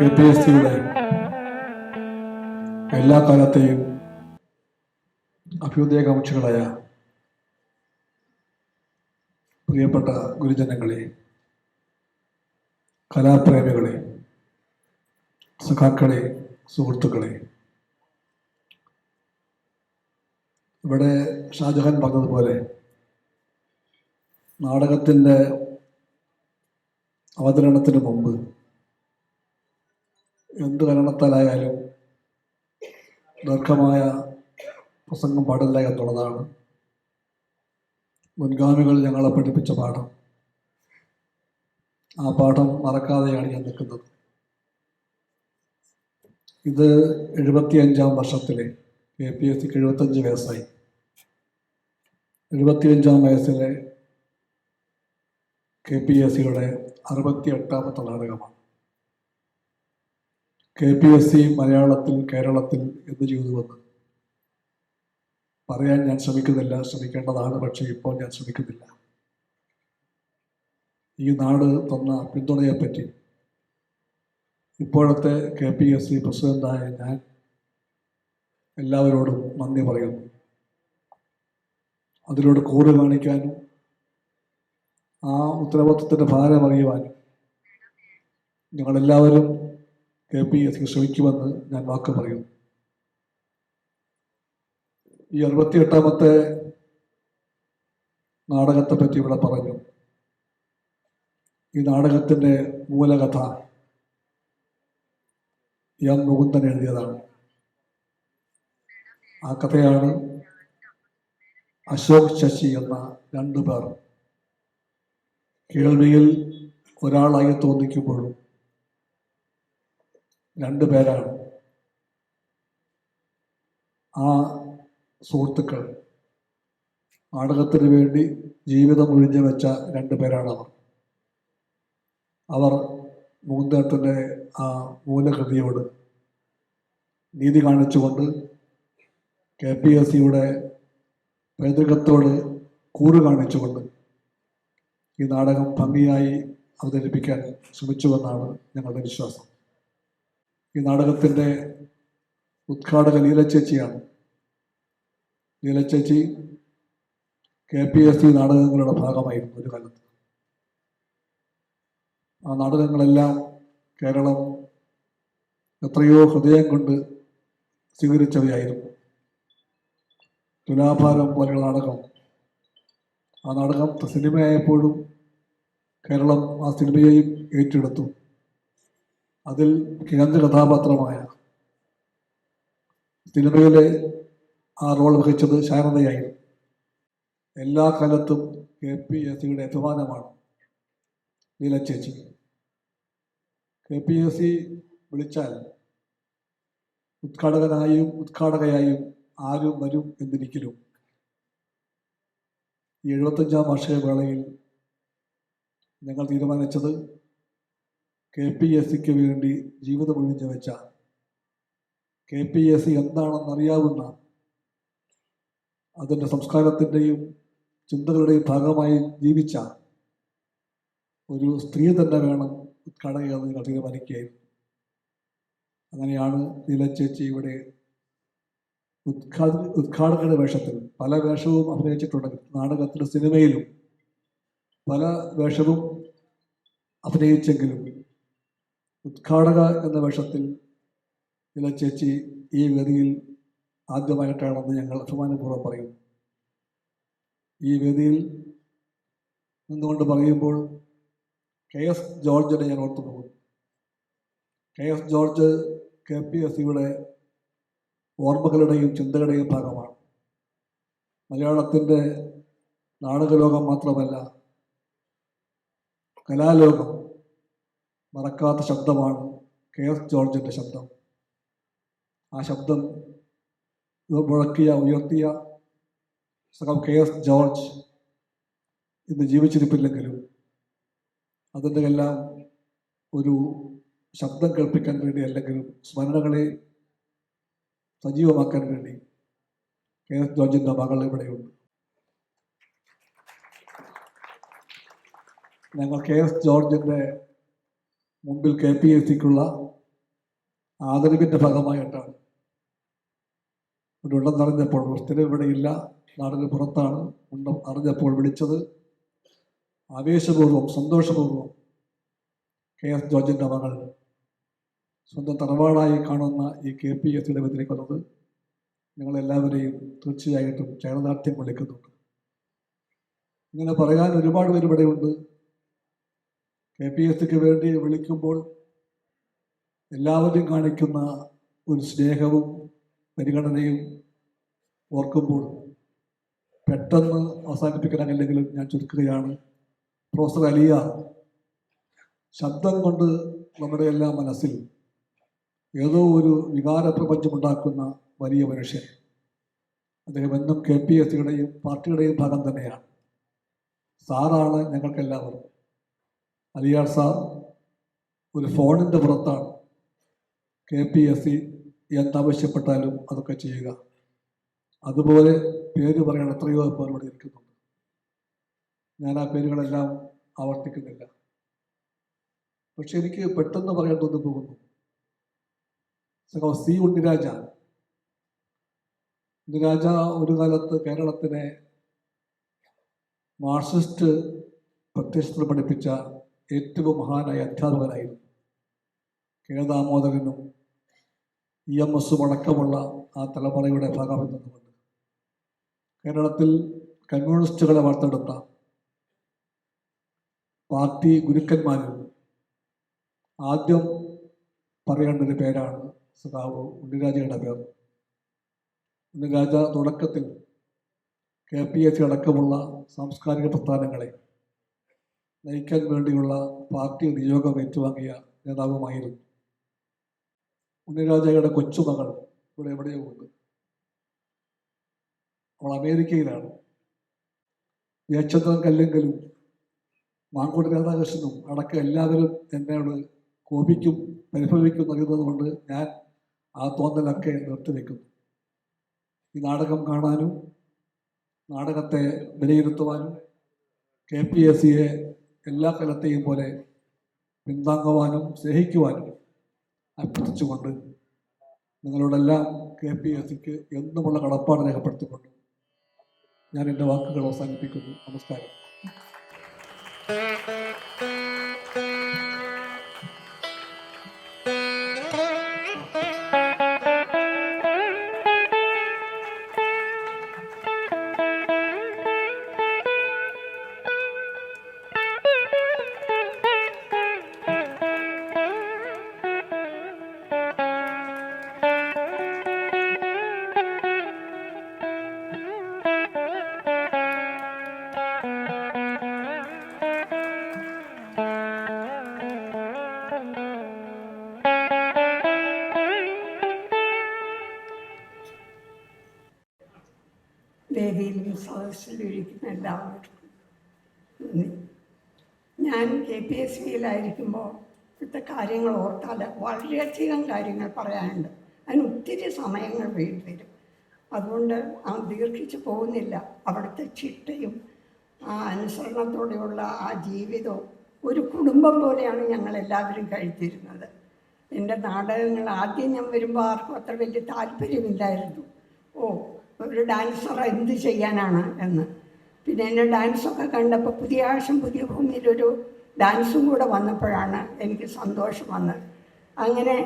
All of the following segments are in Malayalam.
കെ പി എസ് സിയുടെ എല്ലാ കാലത്തെയും അഭ്യുദയകാംക്ഷികളായ പ്രിയപ്പെട്ട ഗുരുജനങ്ങളെ കലാപ്രേമികളെ സഖാക്കളെ സുഹൃത്തുക്കളെ ഇവിടെ ഷാജഹാൻ പറഞ്ഞതുപോലെ നാടകത്തിന്റെ അവതരണത്തിന് മുമ്പ് എന്ത് കാരണത്താലായാലും ദീർഘമായ പ്രസംഗം പാടില്ല എന്നുള്ളതാണ് മുൻഗാമികൾ ഞങ്ങളെ പഠിപ്പിച്ച പാഠം. ആ പാഠം മറക്കാതെയാണ് ഞാൻ നിൽക്കുന്നത്. ഇത് എഴുപത്തി അഞ്ചാം വർഷത്തിലെ കെ പി എസ് സിക്ക് എഴുപത്തഞ്ച് വയസ്സായി. എഴുപത്തിയഞ്ചാം വയസ്സിലെ കെ പി എസ് സിയുടെ അറുപത്തി എട്ടാമത്തെ നാടകമാണ്. കെ പി എസ് സി മലയാളത്തിൽ കേരളത്തിൽ എന്ത് ചെയ്തുവെന്ന് പറയാൻ ഞാൻ ശ്രമിക്കുന്നില്ല. ശ്രമിക്കേണ്ടതാണ് പക്ഷേ ഇപ്പോൾ ഞാൻ ശ്രമിക്കുന്നില്ല. ഈ നാട് തന്ന പിന്തുണയെപ്പറ്റി. ഇപ്പോഴത്തെ കെ പി എസ് സി പ്രസിഡന്റായ ഞാൻ എല്ലാവരോടും നന്ദി പറയുന്നു. അതിലൂടെ കൂറ് കാണിക്കാനും ആ ഉത്തരവാദിത്വത്തിന്റെ ഭാരം അറിയുവാനും ഞങ്ങളെല്ലാവരും കെ പി എസ് ശ്രമിക്കുമെന്ന് ഞാൻ വാക്ക് പറയുന്നു ഈ അറുപത്തിയെട്ടാമത്തെ നാടകത്തെ പറ്റി ഇവിടെ പറഞ്ഞു. ഈ നാടകത്തിന്റെ മൂലകഥ എം മുകുന്ദൻ എഴുതിയതാണ്. ആ കഥയാണ് അശോക് ശശി എന്ന രണ്ടു പേർ. കേൾവിയിൽ ഒരാളായി തോന്നിക്കുമ്പോഴും രണ്ടു പേരാണ്. ആ സുഹൃത്തുക്കൾ. നാടകത്തിന് വേണ്ടി ജീവിതം ഒഴിഞ്ഞു വെച്ച രണ്ടു പേരാണവർ. അവർ മൂന്നേട്ടന്റെ ആ മൂലകൃതിയോട് നീതി കാണിച്ചുകൊണ്ട് കെ പി എസ് സിയുടെ പൈതൃകത്തോട് കൂറ് കാണിച്ചുകൊണ്ട് ഈ നാടകം ഭംഗിയായി അവതരിപ്പിക്കാൻ ശ്രമിച്ചുവെന്നാണ് ഞങ്ങളുടെ വിശ്വാസം. ഈ നാടകത്തിന്റെ ഉദ്ഘാടക ലീലച്ചേച്ചിയാണ് ലീലച്ചേച്ചി കെ പി എസ് സി നാടകങ്ങളുടെ ഭാഗമായിരുന്നു ഒരു കാലത്ത്. ആ നാടകങ്ങളെല്ലാം കേരളം എത്രയോ ഹൃദയം കൊണ്ട് സ്വീകരിച്ചവയായിരുന്നു. തുലാഭാരം പോലെയുള്ള നാടകം. ആ നാടകം സിനിമയായപ്പോഴും കേരളം ആ സിനിമയെയും ഏറ്റെടുത്തു. അതിൽ കിഴങ്ങ് കഥാപാത്രമായ സിനിമയിലെ ആ റോൾ വഹിച്ചത് ശാരദയായിരുന്നു. എല്ലാ കാലത്തും കെ പി എസ് സിയുടെ അഭിമാനമാണ് ചേച്ചി. കെ പി എസ് സി വിളിച്ചാൽ ഉദ്ഘാടകനായും ഉദ്ഘാടകയായും ആരും വരും എന്നിരിക്കലും. ഈ എഴുപത്തഞ്ചാം വർഷ വേളയിൽ ഞങ്ങൾ തീരുമാനിച്ചത് കെ പി എസ് സിക്ക് വേണ്ടി ജീവിതം ഒഴിഞ്ഞു വെച്ച കെ പി എസ് സി എന്താണെന്നറിയാവുന്ന അതിന്റെ സംസ്കാരത്തിന്റെയും ചിന്തകളുടെയും ഭാഗമായി ജീവിച്ച ഒരു സ്ത്രീ തന്നെ വേണം ഉദ്ഘാടകയെന്ന് ഞങ്ങൾ തീരുമാനിക്കുകയായിരുന്നു അങ്ങനെയാണ് നീലച്ചേച്ചി ഇവിടെ ഉദ്ഘാട ഉദ്ഘാടകരുടെ വേഷത്തിൽ പല വേഷവും അഭിനയിച്ചിട്ടുണ്ട്. നാടകത്തിലും സിനിമയിലും പല വേഷവും അഭിനയിച്ചെങ്കിലും ഉദ്ഘാടക എന്ന വേഷത്തിൽ ഇലച്ചേച്ചി ഈ വേദിയിൽ ആദ്യമായിട്ടാണെന്ന് ഞങ്ങൾ അഭിമാനപൂർവം പറയുന്നു ഈ വേദിയിൽ നിന്നുകൊണ്ട് പറയുമ്പോൾ കെ എസ് ജോർജിനെ ഞാൻ ഓർത്തു പോകും. K S George K P S സിയുടെ ഓർമ്മകളുടെയും ചിന്തകളുടെയും ഭാഗമാണ്. മലയാളത്തിന്റെ നാടകലോകം മാത്രമല്ല കലാലോകം മറക്കാത്ത ശബ്ദമാണ് കെ എസ് ജോർജിന്റെ ശബ്ദം. ആ ശബ്ദം മുഴക്കിയ ഉയർത്തിയ സഖം കെ എസ് ജോർജ് ഇന്ന് ജീവിച്ചിരിപ്പില്ലെങ്കിലും അതിന്റെ എല്ലാം ഒരു ശബ്ദം കേൾപ്പിക്കാൻ വേണ്ടി അല്ലെങ്കിലും സ്മരണകളെ സജീവമാക്കാൻ വേണ്ടി കെ എസ് ജോർജിന്റെ മകൾ ഇവിടെയുണ്ട്. ഞങ്ങൾ കെ എസ് ജോർജിന്റെ മുമ്പിൽ കെ പി എസ് സിക്കുള്ള ആദരവിന്റെ ഭാഗമായിട്ടാണ്. ഇവിടെ ഉണ്ടെന്നറിഞ്ഞപ്പോൾ സ്ഥിരം ഇവിടെ ഇല്ല. നാടിന് പുറത്താണ്. ഉണ്ട് അറിഞ്ഞപ്പോൾ വിളിച്ചത്. ആവേശപൂർവം സന്തോഷപൂർവം കെ എസ് ജോർജിന്റെ മകൾ സ്വന്തം തറവാടായി കാണുന്ന ഈ കെ പി എസ് സിയുടെ വന്നിരിക്കുന്നത് നിങ്ങളെല്ലാവരെയും തീർച്ചയായിട്ടും ചൈനനാട്യം വിളിക്കുന്നുണ്ട്. ഇങ്ങനെ പറയാൻ ഒരുപാട് പേര് കെ പി എസ് സിക്ക് വേണ്ടി വിളിക്കുമ്പോൾ എല്ലാവരും കാണിക്കുന്ന ഒരു സ്നേഹവും പരിഗണനയും ഓർക്കുമ്പോൾ പെട്ടെന്ന് അവസാനിപ്പിക്കണമെങ്കിലും ഞാൻ ചുരുക്കുകയാണ്. പ്രൊഫസർ അലിയ ശബ്ദം കൊണ്ട് നമ്മുടെ എല്ലാ മനസ്സിൽ ഏതോ ഒരു വികാര പ്രപഞ്ചമുണ്ടാക്കുന്ന വലിയ മനുഷ്യൻ. അദ്ദേഹം എന്നും കെ പി എസ് സിയുടെയും പാർട്ടിയുടെയും ഭാഗം തന്നെയാണ്. സാറാണ് ഞങ്ങൾക്കെല്ലാവരും അലിയാർ സാർ ഒരു ഫോണിന്റെ പുറത്താണ്. കെ പി എസ് സി എന്താവശ്യപ്പെട്ടാലും അതൊക്കെ ചെയ്യുക. അതുപോലെ പേര് പറയാൻ എത്രയോ പേർ ഇവിടെ ഇരിക്കുന്നുണ്ട്. ഞാൻ ആ പേരുകളെല്ലാം ആവർത്തിക്കുന്നില്ല. പക്ഷെ എനിക്ക് പെട്ടെന്ന് പറയാൻ തോന്നി പോകുന്നു. സഖാവ് സി ഉണ്ണിരാജ. ഉണ്ണിരാജ ഒരു കാലത്ത് കേരളത്തിനെ മാർക്സിസ്റ്റ് പ്രത്യക്ഷത്തിൽ പഠിപ്പിച്ച ഏറ്റവും മഹാനായ അധ്യാപകനായിരുന്നു കേദാമോദകനും ഇ എം എസും അടക്കമുള്ള ആ തലമുറയുടെ ഭാഗമെന്ന് നിന്നുകൊണ്ട് കേരളത്തിൽ കമ്മ്യൂണിസ്റ്റുകളെ വാർത്തെടുത്ത പാർട്ടി ഗുരുക്കന്മാരിൽ ആദ്യം പറയേണ്ട ഒരു പേരാണ് സഖാവ് ഉണ്ണിരാജയുടെ പേർ. ഉണ്ണിരാജ തുടക്കത്തിൽ കെ പി സി അടക്കമുള്ള സാംസ്കാരിക പ്രസ്ഥാനങ്ങളെ നയിക്കാൻ വേണ്ടിയുള്ള പാർട്ടി നിയോഗം ഏറ്റുവാങ്ങിയ നേതാവുമായിരുന്നു. ഉണ്ണിരാജയുടെ കൊച്ചുമകൾ ഇവിടെ എവിടെയോ ഉണ്ട്. അവൾ അമേരിക്കയിലാണ്. ജയചന്ദ്രൻ കല്ലെങ്കിലും മാങ്കോട് രാധാകൃഷ്ണനും അടക്കം എല്ലാവരും എന്നോട് കോപിക്കും പരിഭവിക്കും നൽകുന്നത് കൊണ്ട് ഞാൻ ആ തോന്നലൊക്കെ നിർത്തിവെക്കുന്നു. ഈ നാടകം കാണാനും നാടകത്തെ വിലയിരുത്തുവാനും കെ പി എസ് സിയെ എല്ലാ കാലത്തെയും പോലെ പിന്താങ്ങുവാനും സ്നേഹിക്കുവാനും അഭ്യർത്ഥിച്ചുകൊണ്ട് നിങ്ങളോടെല്ലാം കെ പി എസ് സിക്ക് എന്നുമുള്ള കടപ്പാട് രേഖപ്പെടുത്തിക്കൊണ്ട് ഞാൻ എന്റെ വാക്കുകൾ അവസാനിപ്പിക്കുന്നു. നമസ്കാരം. നന്ദി ഞാൻ കെ പി എസ് സിയിലായിരിക്കുമ്പോൾ ഇവിടുത്തെ കാര്യങ്ങൾ ഓർത്താൽ വളരെയധികം കാര്യങ്ങൾ പറയാനുണ്ട്. അതിന് ഒത്തിരി സമയങ്ങൾ വേണ്ടി വരും അതുകൊണ്ട് ആ ദീർഘിച്ച് പോകുന്നില്ല. അവിടുത്തെ ചിട്ടയും ആ അനുസരണത്തോടെയുള്ള ആ ജീവിതവും ഒരു കുടുംബം പോലെയാണ് ഞങ്ങൾ എല്ലാവരും കഴിച്ചിരുന്നത്. എന്റെ നാടകങ്ങൾ ആദ്യം ഞാൻ വരുമ്പോൾ ആർക്കും അത്ര വലിയ താല്പര്യമില്ലായിരുന്നു. ഓ ഒരു ഡാൻസർ എന്ത് ചെയ്യാനാണ് എന്ന്. പിന്നെ എന്റെ ഡാൻസൊക്കെ കണ്ടപ്പോൾ പുതിയ ആവശ്യം പുതിയ ഭൂമിയിലൊരു ഡാൻസും കൂടെ വന്നപ്പോഴാണ് എനിക്ക് സന്തോഷം വന്നത്. അങ്ങനെ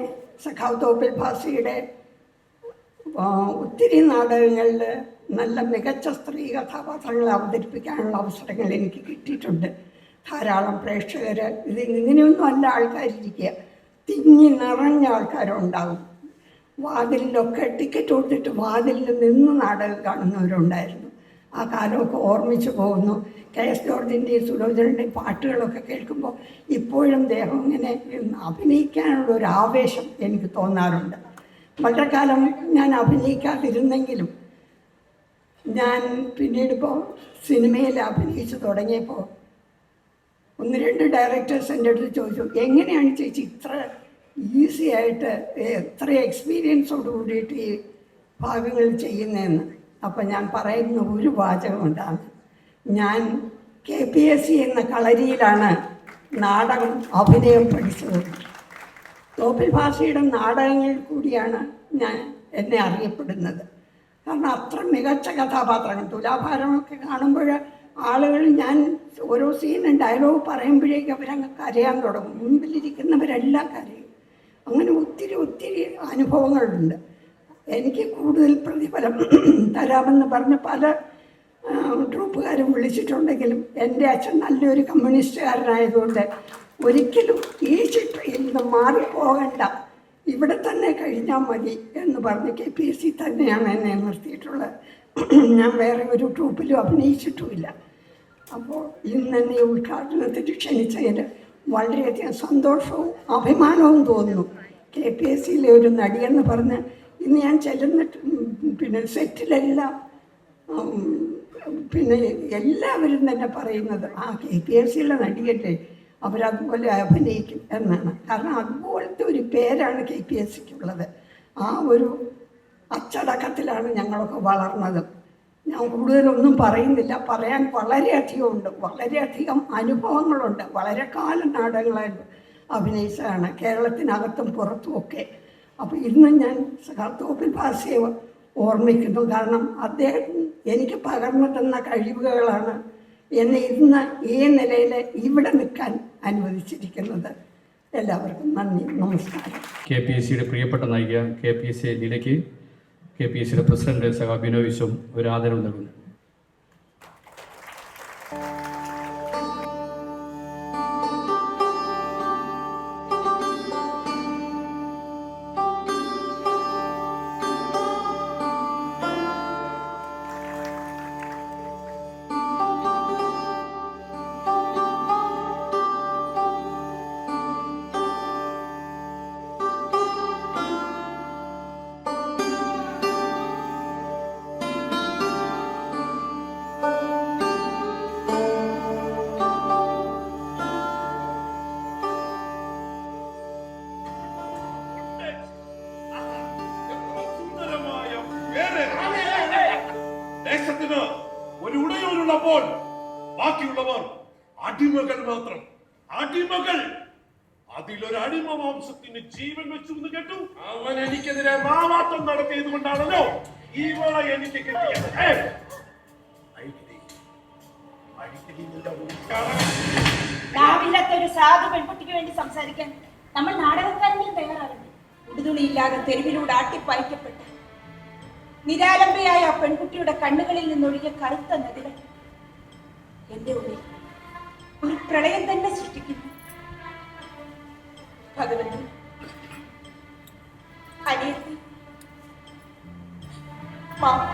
സഖാവ് തോപ്പിൽ ഭാസിയുടെ ഒത്തിരി നാടകങ്ങളിൽ നല്ല മികച്ച സ്ത്രീ കഥാപാത്രങ്ങൾ അവതരിപ്പിക്കാനുള്ള അവസരങ്ങൾ എനിക്ക് കിട്ടിയിട്ടുണ്ട്. ധാരാളം പ്രേക്ഷകർ ഇത് ഇങ്ങനെയൊന്നും അല്ല ആൾക്കാരിരിക്കുക. തിങ്ങി നിറഞ്ഞ ആൾക്കാരുണ്ടാവും. വാതിലിലൊക്കെ ടിക്കറ്റ് കൊടുത്തിട്ട് വാതിലിൽ നിന്ന് നാടകം കാണുന്നവരുണ്ടായിരുന്നു. ആ കാലമൊക്കെ ഓർമ്മിച്ചു പോകുന്നു. കെ എസ് ജോർജിന്റെയും സുലോചനയുടെയും പാട്ടുകളൊക്കെ കേൾക്കുമ്പോൾ ഇപ്പോഴും ദേഹം ഇങ്ങനെ അഭിനയിക്കാനുള്ള ഒരു ആവേശം എനിക്ക് തോന്നാറുണ്ട്. വളരെ കാലം ഞാൻ അഭിനയിക്കാതിരുന്നെങ്കിലും ഞാൻ പിന്നീട് പിന്നീടിപ്പോൾ സിനിമയിൽ അഭിനയിച്ചു തുടങ്ങിയപ്പോൾ ഒന്ന് രണ്ട് ഡയറക്ടേഴ്സ് എന്റെ അടുത്ത് ചോദിച്ചു എങ്ങനെയാണ് ചേച്ചി ഇത്ര ഈസി ആയിട്ട് എത്ര എക്സ്പീരിയൻസോട് കൂടിയിട്ട് ഈ ഭാഗങ്ങൾ ചെയ്യുന്നതെന്ന്? അപ്പം ഞാൻ പറയുന്ന ഒരു വാചകമുണ്ടാണ് ഞാൻ കെ പി എസ് സി എന്ന കളരിയിലാണ് നാടകം അഭിനയം പഠിച്ചത്. തോപ്പിൽ ഭാഷയുടെ നാടകങ്ങളിൽ കൂടിയാണ് ഞാൻ എന്നെ അറിയപ്പെടുന്നത്. കാരണം അത്ര മികച്ച കഥാപാത്രങ്ങൾ തുലാഭാരമൊക്കെ കാണുമ്പോൾ ആളുകൾ ഞാൻ ഓരോ സീനും ഡയലോഗ് പറയുമ്പോഴേക്ക് അവരങ്ങ് കരയാൻ തുടങ്ങും. മുൻപിലിരിക്കുന്നവരെല്ലാം കരയും. അങ്ങനെ ഒത്തിരി ഒത്തിരി അനുഭവങ്ങളുണ്ട്. എനിക്ക് കൂടുതൽ പ്രതിഫലം തരാമെന്ന് പറഞ്ഞ് പല ട്രൂപ്പുകാരും വിളിച്ചിട്ടുണ്ടെങ്കിലും എന്റെ അച്ഛൻ നല്ലൊരു കമ്മ്യൂണിസ്റ്റുകാരനായതുകൊണ്ട് ഒരിക്കലും ഈ ചിത്രയിൽ നിന്ന് മാറിപ്പോകണ്ട. ഇവിടെ തന്നെ കഴിഞ്ഞാൽ മതി എന്ന് പറഞ്ഞ് കെ പി എസ് സി തന്നെയാണ് എന്നെ നിർത്തിയിട്ടുള്ളത്. ഞാൻ വേറെ ഒരു ട്രൂപ്പിലും അഭിനയിച്ചിട്ടുമില്ല. അപ്പോൾ ഇന്ന് എന്നെ ഉദ്ഘാടനത്തിന് ക്ഷണിച്ചതിൽ വളരെയധികം സന്തോഷവും അഭിമാനവും തോന്നുന്നു. കെ പി എസ് സിയിലെ ഒരു നടിയെന്ന് പറഞ്ഞ് ഇന്ന് ഞാൻ ചെല്ലുന്നിട്ട് പിന്നെ സെറ്റിലെല്ലാം പിന്നെ എല്ലാവരും തന്നെ പറയുന്നത് ആ കെ പി എസ് സിയിലെ നടിയല്ലേ അവരതുപോലെ അഭിനയിക്കും എന്നാണ്. കാരണം അതുപോലത്തെ ഒരു പേരാണ് കെ പി എസ് സിക്കുള്ളത്. ആ ഒരു അച്ചടക്കത്തിലാണ് ഞങ്ങളൊക്കെ വളർന്നത്. ഞാൻ കൂടുതലൊന്നും പറയുന്നില്ല. പറയാൻ വളരെയധികം ഉണ്ട്. വളരെയധികം അനുഭവങ്ങളുണ്ട്. വളരെ കാലം നാടകങ്ങളായിട്ട് അഭിനയിച്ചതാണ്. കേരളത്തിനകത്തും പുറത്തുമൊക്കെ അപ്പോൾ ഇന്ന് ഞാൻ തോപ്പിൽ ഭാഷയെ ഓർമ്മിക്കുന്നു. കാരണം അദ്ദേഹം എനിക്ക് പകർന്നു തന്ന കഴിവുകളാണ് എന്നെ ഇന്ന് ഈ നിലയിൽ ഇവിടെ നിൽക്കാൻ അനുവദിച്ചിരിക്കുന്നത്. എല്ലാവർക്കും നന്ദി നമസ്കാരം. കെ പി എസ് സിയുടെ പ്രിയപ്പെട്ട നായിക കെ പി എസ് സി നിലയ്ക്ക് കെ പി എസ് സിയുടെ പ്രസിഡന്റ് സഹ ബിനോയ് വിശ്വം ഒരു ആദരവ് നൽകുന്നു. വെച്ചു എന്ന് കേട്ടു. അവൻ എനിക്കെതിരെ മാവാത്തം നടത്തിയത് കൊണ്ടാണല്ലോ ഈ വള എനിക്ക് കിട്ടിയത്. ഏ, അഴിക്കിടി. അഴിക്കിടിയില്ല ഒരു കാരണം. നാവില്ലാത്ത ഒരു സാധു പെൺകുട്ടിക്ക് വേണ്ടി സംസാരിക്കാൻ നമ്മൾ നാടകക്കാരെങ്കിലും തയ്യാറാകുന്നു ഉടുതുണിയില്ലാതെ തെരുവിലൂടെ ആട്ടിപ്പായിക്കപ്പെട്ട നിരാലംബയായ ആ പെൺകുട്ടിയുടെ കണ്ണുകളിൽ നിന്നൊഴുകിയ കറുത്ത നദികൾ എന്റെ ഉള്ളിൽ ഒരു പ്രളയം തന്നെ സൃഷ്ടിക്കുന്നു. ഭഗവതി 好